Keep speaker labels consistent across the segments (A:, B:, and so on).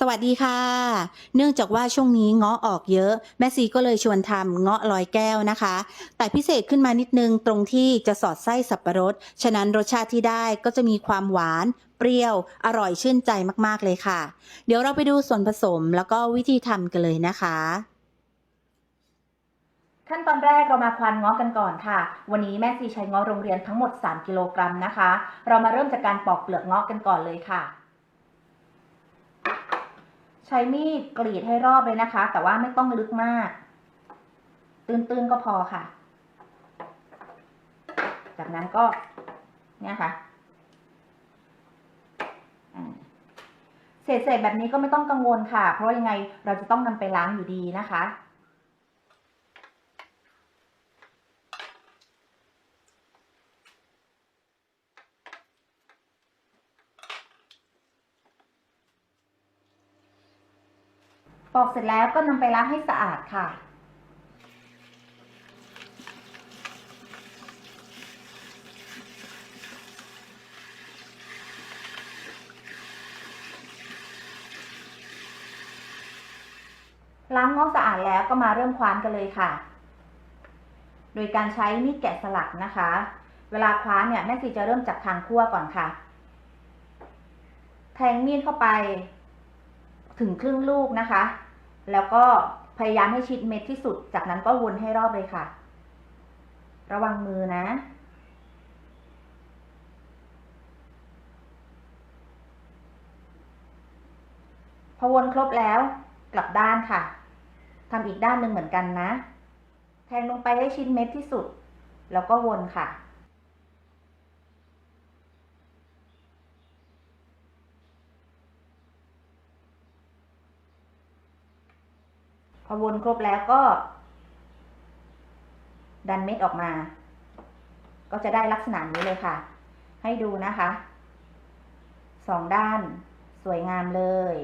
A: สวัสดีค่ะ เนื่องจากว่าช่วงนี้เงาะออกเยอะ แม่ซีก็เลยชวนทำเงาะลอยแก้วนะคะ แต่พิเศษขึ้นมานิดนึงตรงที่จะสอดไส้สับปะรด ฉะนั้นรสชาติที่ได้ก็จะมีความหวาน เปรี้ยว อร่อยชื่นใจมากๆเลยค่ะ เดี๋ยวเราไปดูส่วนผสมแล้วก็วิธีทำกันเลยนะคะ
B: ขั้นตอนแรกเรามาควานเงาะกันก่อนค่ะ วันนี้แม่ซีใช้เงาะโรงเรียนทั้งหมด 3 กิโลกรัมนะคะ เรามาเริ่มจากการปอกเปลือกเงาะกันก่อนเลยค่ะ ใช้มีดกรีดให้รอบเลยนะคะ แต่ว่าไม่ต้องลึกมาก ตื้นๆก็พอค่ะ จากนั้นก็เนี่ยค่ะเศษๆแบบนี้ก็ไม่ต้องกังวลค่ะ เพราะยังไงเราจะต้องนำไปล้างอยู่ดีนะคะ ปอกเสร็จแล้วก็นำไปล้างให้สะอาดค่ะ ล้างงาะสะอาดแล้วก็มาเริ่มคว้านกันเลยค่ะ โดยการใช้มีดแกะสลักนะคะ เวลาคว้านเนี่ยแม่ซีจะเริ่มจากทางคั่วก่อนค่ะ แทงมีดเข้าไปถึงครึ่งลูกนะคะ แล้วก็พยายามให้ชิดเม็ดที่สุด จากนั้นก็วนให้รอบเลยค่ะ ระวังมือนะ พอวนครบแล้วกลับด้านค่ะทำอีกด้านหนึ่งเหมือนกันนะ แทงลงไปให้ชิดเม็ดที่สุด แล้วก็วนค่ะ พอวนครบแล้วก็ ดันเม็ดออกมา ก็จะได้ลักษณะนี้เลยค่ะ ให้ดูนะคะสองด้านสวยงามเลย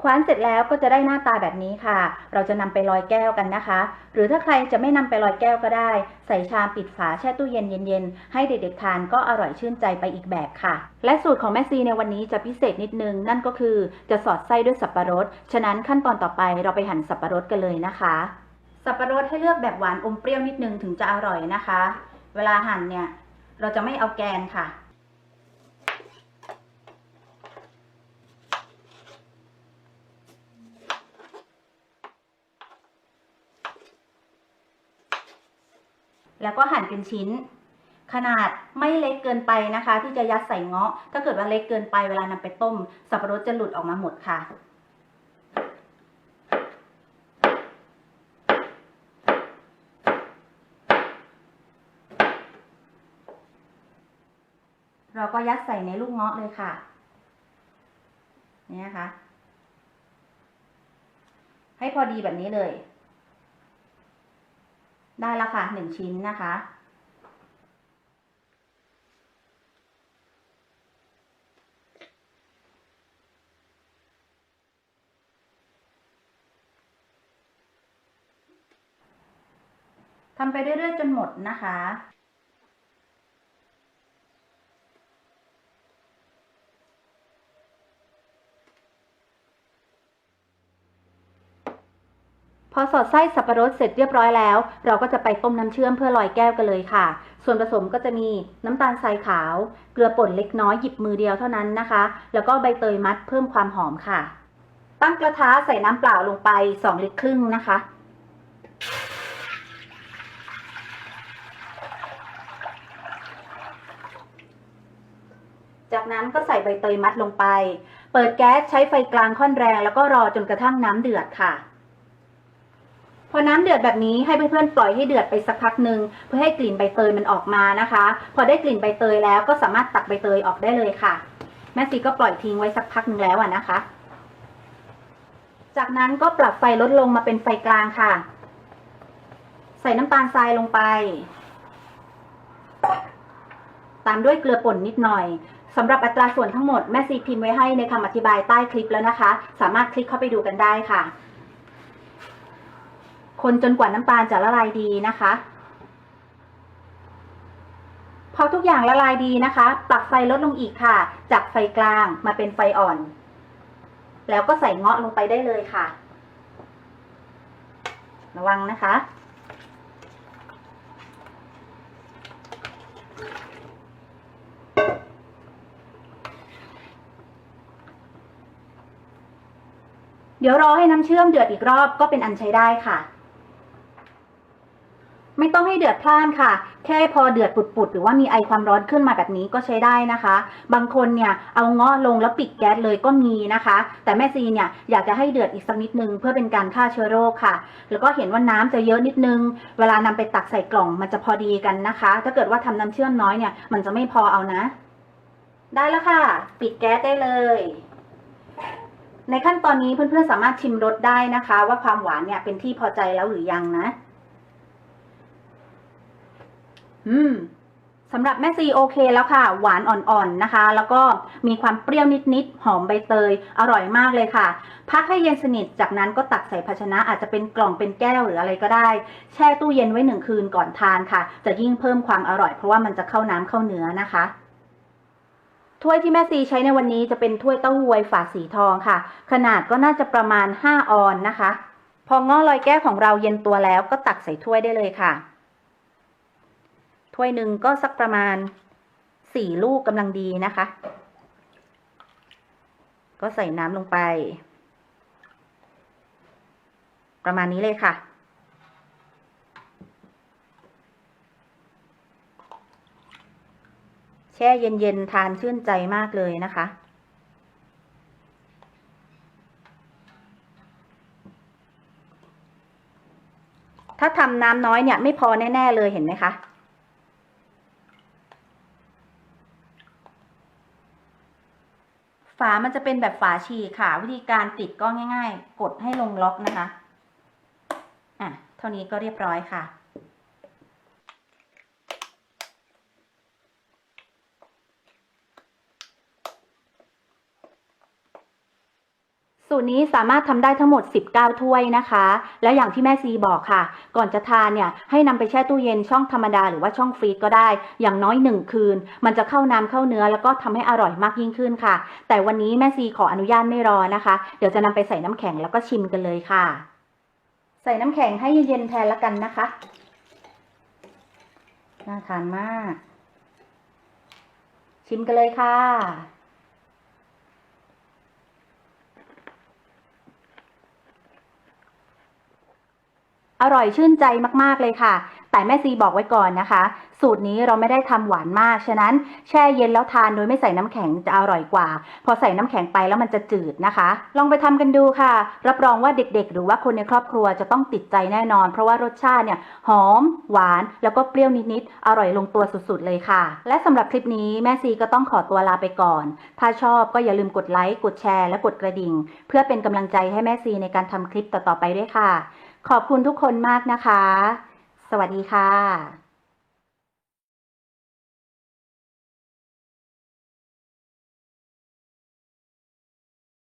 B: คว้านเสร็จแล้วก็จะได้หน้าตาแบบนี้ค่ะ เราจะนำไปลอยแก้วกันนะคะ หรือถ้าใครจะไม่นำไปลอยแก้วก็ได้ ใส่ชามปิดฝาแช่ตู้เย็นเย็นๆ ให้เด็กๆทานก็อร่อยชื่นใจไปอีกแบบค่ะ และสูตรของแม่ซีในวันนี้จะพิเศษนิดนึง นั่นก็คือจะสอดไส้ด้วยสับปะรด ฉะนั้นขั้นตอนต่อไปเราไปหั่นสับปะรดกันเลยนะคะ สับปะรดให้เลือกแบบหวานอมเปรี้ยวนิดนึงถึงจะอร่อยนะคะ เวลาหั่นเนี่ยเราจะไม่เอาแกนค่ะ แล้วก็หั่นเป็นชิ้น ขนาดไม่เล็กเกินไปนะคะ ที่จะยัดใส่เงาะ ถ้าเกิดว่าเล็กเกินไปเวลานำไปต้ม สับปะรดจะหลุดออกมาหมดค่ะเราก็ยัดใส่ในลูกเงาะเลยค่ะเนี่ยนะคะ ให้พอดีแบบนี้เลย ได้ละค่ะหนึ่งชิ้นนะคะ ทำไปเรื่อยๆจนหมดนะคะ อสอดไส้สับปะรดเสร็จเรียบร้อยแล้ว เราก็จะไปต้มน้ำเชื่อมเพื่อลอยแก้วกันเลยค่ะ ส่วนผสมก็จะมีน้ำตาลทรายขาว เกลือป่นเล็กน้อยหยิบมือเดียวเท่านั้นนะคะ แล้วก็ใบเตยมัดเพิ่มความหอมค่ะ ตั้งกระทะใส่น้ำเปล่าลงไป 2 ลิตรครึ่งนะคะจากนั้นก็ใส่ใบเตยมัดลงไป เปิดแก๊สใช้ไฟกลางค่อนแรง แล้วก็รอจนกระทั่งน้ำเดือดค่ะ พอน้ำเดือดแบบนี้ให้เพื่อนๆปล่อยให้เดือดไปสักพักหนึ่งเพื่อให้กลิ่นใบเตยมันออกมานะคะ พอได้กลิ่นใบเตยแล้วก็สามารถตักใบเตยออกได้เลยค่ะ แม่ซีก็ปล่อยทิ้งไว้สักพักหนึ่งแล้วอะนะคะ จากนั้นก็ปรับไฟลดลงมาเป็นไฟกลางค่ะ ใส่น้ำตาลทรายลงไป ตามด้วยเกลือป่นนิดหน่อยสำหรับอัตราส่วนทั้งหมดแม่ซีพิมพ์ไว้ให้ในคำอธิบายใต้คลิปแล้วนะคะ สามารถคลิกเข้าไปดูกันได้ค่ะ คนจนกว่าน้ำตาลจะละลายดีนะคะ พอทุกอย่างละลายดีนะคะ ปรับไฟลดลงอีกค่ะ จากไฟกลางมาเป็นไฟอ่อน แล้วก็ใส่เงาะลงไปได้เลยค่ะ ระวังนะคะเดี๋ยวรอให้น้ำเชื่อมเดือดอีกรอบก็เป็นอันใช้ได้ค่ะ ไม่ต้องให้เดือดพล่านค่ะ แค่พอเดือดปุดๆ หรือว่ามีไอความร้อนขึ้นมาแบบนี้ก็ใช้ได้นะคะ บางคนเนี่ยเอาเงาะลงแล้วปิดแก๊สเลยก็มีนะคะ แต่แม่ซีเนี่ยอยากจะให้เดือดอีกสักนิดนึงเพื่อเป็นการฆ่าเชื้อโรคค่ะ แล้วก็เห็นว่าน้ำจะเยอะนิดนึง เวลานำไปตักใส่กล่องมันจะพอดีกันนะคะ ถ้าเกิดว่าทำน้ำเชื่อมน้อยเนี่ยมันจะไม่พอเอานะ ได้แล้วค่ะ ปิดแก๊สได้เลยในขั้นตอนนี้เพื่อนๆสามารถชิมรสได้นะคะ ว่าความหวานเนี่ยเป็นที่พอใจแล้วหรือยังนะ อืมสำหรับแม่ซีโอเคแล้วค่ะ หวานอ่อนๆนะคะ แล้วก็มีความเปรี้ยวนิดๆหอมใบเตย อร่อยมากเลยค่ะ พักให้เย็นสนิทจากนั้นก็ตักใส่ภาชนะอาจจะเป็นกล่องเป็นแก้วหรืออะไรก็ได้ แช่ตู้เย็นไว้หนึ่งคืนก่อนทานค่ะ จะยิ่งเพิ่มความอร่อยเพราะว่ามันจะเข้าน้ำเข้าเนื้อนะคะถ้วยที่แม่ซีใช้ในวันนี้จะเป็นถ้วยเต้าหวยฝาสีทองค่ะ ขนาดก็น่าจะประมาณ 5 ออนนะคะ พอง้อลอยแก้วของเราเย็นตัวแล้วก็ตักใส่ถ้วยได้เลยค่ะ ถ้วยหนึ่งก็สักประมาณ4ลูกกำลังดีนะคะ ก็ใส่น้ำลงไป ประมาณนี้เลยค่ะ แช่เย็นๆ ทานชื่นใจมากเลยนะคะถ้าทำน้ำน้อยเนี่ยไม่พอแน่ ๆ เลยเห็นไหมคะ ฝามันจะเป็นแบบฝาฉีกค่ะ วิธีการติดก็ง่าย ๆ กดให้ลงล็อกนะคะ อะ เท่านี้ก็เรียบร้อยค่ะ สูตรนี้สามารถทำได้ทั้งหมด 19 ถ้วยนะคะ แล้วอย่างที่แม่ซีบอกค่ะ ก่อนจะทานเนี่ยให้นำไปแช่ตู้เย็นช่องธรรมดาหรือว่าช่องฟรีซก็ได้ อย่างน้อย 1 คืน มันจะเข้าน้ำเข้าเนื้อแล้วก็ทำให้อร่อยมากยิ่งขึ้นค่ะ แต่วันนี้แม่ซีขออนุญาตไม่รอนะคะ เดี๋ยวจะนำไปใส่น้ำแข็งแล้วก็ชิมกันเลยค่ะ ใส่น้ำแข็งให้เย็นๆแทนละกันนะคะน่าทานมาก ชิมกันเลยค่ะ อร่อยชื่นใจมากๆเลยค่ะ แต่แม่ซีบอกไว้ก่อนนะคะ สูตรนี้เราไม่ได้ทำหวานมาก ฉะนั้นแช่เย็นแล้วทานโดยไม่ใส่น้ำแข็งจะอร่อยกว่า พอใส่น้ำแข็งไปแล้วมันจะจืดนะคะ ลองไปทำกันดูค่ะ รับรองว่าเด็กๆ หรือว่าคนในครอบครัวจะต้องติดใจแน่นอน เพราะว่ารสชาติเนี่ยหอม หวาน แล้วก็เปรี้ยวนิดๆ อร่อยลงตัวสุดๆเลยค่ะ และสำหรับคลิปนี้แม่ซีก็ต้องขอตัวลาไปก่อน ถ้าชอบก็อย่าลืมกดไลค์ กดแชร์ และกดกระดิ่ง เพื่อเป็นกำลังใจให้แม่ซีในการทำคลิปต่อๆไปด้วยค่ะ ขอบคุณทุกคนมากนะคะ สวัสดีค่ะ